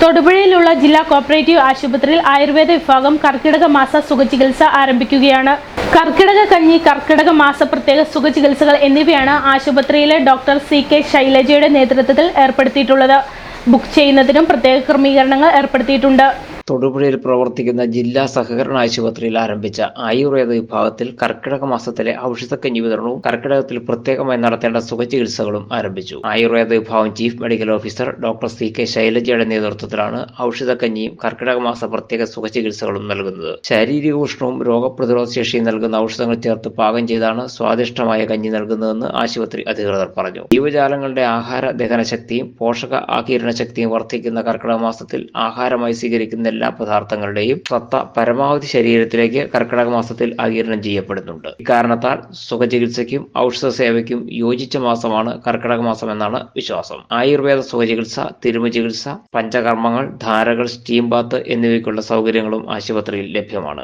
കുമ്പള ജില്ലാ കോപ്പറേറ്റീവ് ആശുപത്രിയിൽ ആയുർവേദ വിഭാഗം കർക്കിടക മാസ സുഖചികിത്സ ആരംഭിക്കുകയാണ്. കർക്കിടക കഞ്ഞി കർക്കിടക മാസ പ്രത്യേക സുഖചികിത്സകൾ എന്നിവയാണ് ആശുപത്രിയിലെ ഡോക്ടർ സി കെ ശൈലജയുടെ നേതൃത്വത്തിൽ ഏർപ്പെടുത്തിയിട്ടുള്ളത്. ബുക്ക് ചെയ്യുന്നതിനും പ്രത്യേക ക്രമീകരണങ്ങൾ ഏർപ്പെടുത്തിയിട്ടുണ്ട്. തൊടുപുഴയിൽ പ്രവർത്തിക്കുന്ന ജില്ലാ സഹകരണ ആശുപത്രിയിൽ ആരംഭിച്ച ആയുർവേദ വിഭാഗത്തിൽ കർക്കിടക മാസത്തിലെ ഔഷധക്കഞ്ഞി വിതരണവും കർക്കിടകത്തിൽ പ്രത്യേകമായി നടത്തേണ്ട സുഖചികിത്സകളും ആരംഭിച്ചു. ആയുർവേദ വിഭാഗം chief medical officer doctor C K ശൈലജയുടെ നേതൃത്വത്തിലാണ് ഔഷധക്കഞ്ഞിയും കർക്കിടക മാസ പ്രത്യേക സുഖചികിത്സകളും നൽകുന്നത്. ശാരീരിക ഉഷ്ണവും രോഗപ്രതിരോധ ശേഷിയും നൽകുന്ന ഔഷധങ്ങൾ ചേർത്ത് പാകം ചെയ്താണ് സ്വാദിഷ്ടമായ കഞ്ഞി നൽകുന്നതെന്ന് ആശുപത്രി അധികൃതർ പറഞ്ഞു. ജീവജാലങ്ങളുടെ ആഹാര ദഹന ശക്തിയും പോഷക ആകിരണ ശക്തിയും വർദ്ധിക്കുന്ന കർക്കിടക മാസത്തിൽ ആഹാരമായി സ്വീകരിക്കുന്ന എല്ലാ പദാർത്ഥങ്ങളുടെയും സത്ത പരമാവധി ശരീരത്തിലേക്ക് കർക്കിടക മാസത്തിൽ ആകിരണം ചെയ്യപ്പെടുന്നുണ്ട്. ഇക്കാരണത്താൽ സുഖചികിത്സയ്ക്കും ഔഷധ സേവയ്ക്കും യോജിച്ച മാസമാണ് കർക്കിടക മാസം എന്നാണ് വിശ്വാസം. ആയുർവേദ സുഖചികിത്സ തിരുമ ചികിത്സ പഞ്ചകർമ്മങ്ങൾ ധാരകൾ സ്റ്റീം ബാത്ത് എന്നിവയ്ക്കുള്ള സൗകര്യങ്ങളും ആശുപത്രിയിൽ ലഭ്യമാണ്.